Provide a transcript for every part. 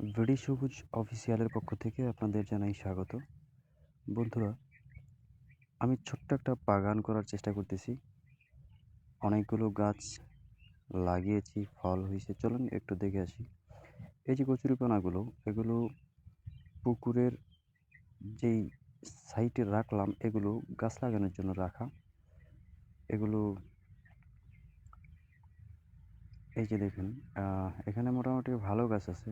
ভিডি সবুজ অফিসিয়ালের পক্ষ থেকে আপনাদের জানাই স্বাগত। বন্ধুরা, আমি ছোট্ট একটা বাগান করার চেষ্টা করতেছি। অনেকগুলো গাছ লাগিয়েছি, ফল হয়েছে। চলুন একটু দেখে আসি। এই যে কচুরিপানাগুলো, এগুলো পুকুরের যেই সাইটে রাখলাম, এগুলো গাছ লাগানোর জন্য রাখা। এগুলো এই যে দেখুন এখানে মোটামুটি ভালো গাছ আছে।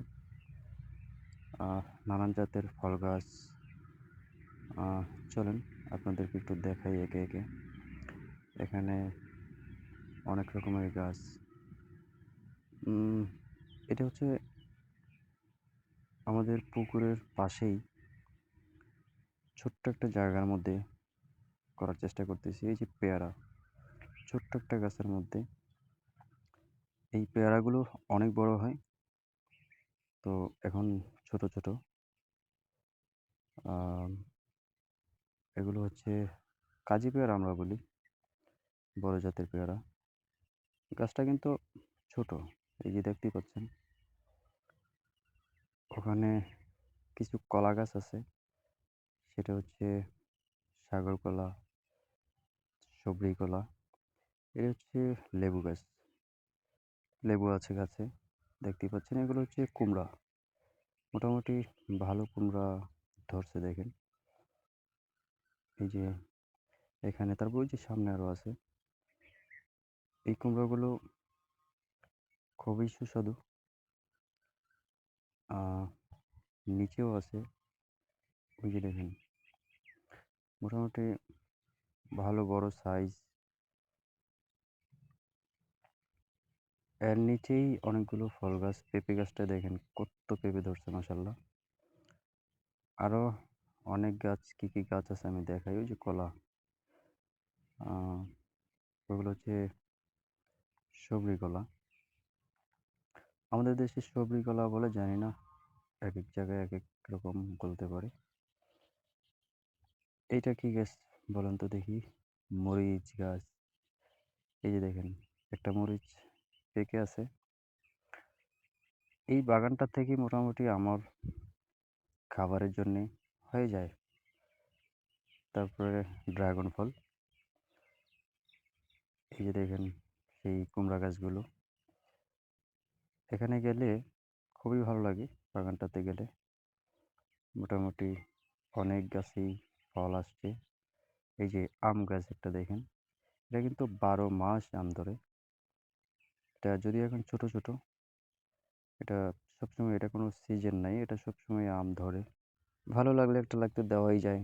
নানান জাতের ফল গাছ। চলেন, আপনাদেরকে একটু দেখাই একে একে। এখানে অনেক রকমের গাছ। এটা হচ্ছে আমাদের পুকুরের পাশেই ছোট্ট একটা জায়গার মধ্যে করার চেষ্টা করতেছি, এই যে পেয়ারা। ছোট্ট একটা গাছের মধ্যে। এই পেয়ারাগুলো অনেক বড় হয়। তো এখন ছোট ছোট। এগুলো হচ্ছে কাজি পেয়ারা আমরা বলি। বড় জাতের পেয়ারা। গাছটা কিন্তু ছোট, এই যে দেখতেই পাচ্ছেন। ওখানে কিছু কলা গাছ আছে। সেটা হচ্ছে সাগর কলা সবরি কলা এটা হচ্ছে লেবু গাছ। লেবু আছে গাছে, দেখতেই পাচ্ছেন। এগুলো হচ্ছে কুমড়া। মোটামুটি ভালো কুমড়া ধরছে দেখেন। এই যে এখানে তারপর ওই যে সামনে আরও আছে। এই কুমড়োগুলো খুবই সুস্বাদু। নিচেও আছে। ওই যে দেখেন, মোটামুটি ভালো বড় সাইজ এর নিচেই অনেকগুলো ফল গাছ। পেঁপে গাছটা দেখেন কত পেঁপে ধরছে মাসাল্লাহ আরও অনেক গাছ, কী কী গাছ আছে আমি দেখাই, ওই যে কলা। ওগুলো হচ্ছে সবরি কলা। আমাদের দেশে সবরি কলা বলে জানি না এক এক জায়গায় এক এক রকম বলতে পারে। এইটা কি গাছ বলেন তো দেখি? মরিচ গাছ। এই যে দেখেন, একটা মরিচ পেকে আছে এই বাগানটা থেকে মোটামুটি আমার খাবারের জন্যে হয়ে যায়। তারপরে ড্রাগন ফল। এই যে দেখেন সেই কুমড়া গাছগুলো। এখানে গেলে খুবই ভালো লাগে বাগানটাতে গেলে। মোটামুটি অনেক গাছেই ফল আসছে। এই যে আম গাছ একটা দেখেন। এটা কিন্তু বারো মাস আম ধরে। এটা যদি এখন ছোট ছোট। এটা সবসময় এটা কোনো সিজন নাই, এটা সবসময় আম ধরে। ভালো লাগলে একটা লাগতে দেওয়াই যায়।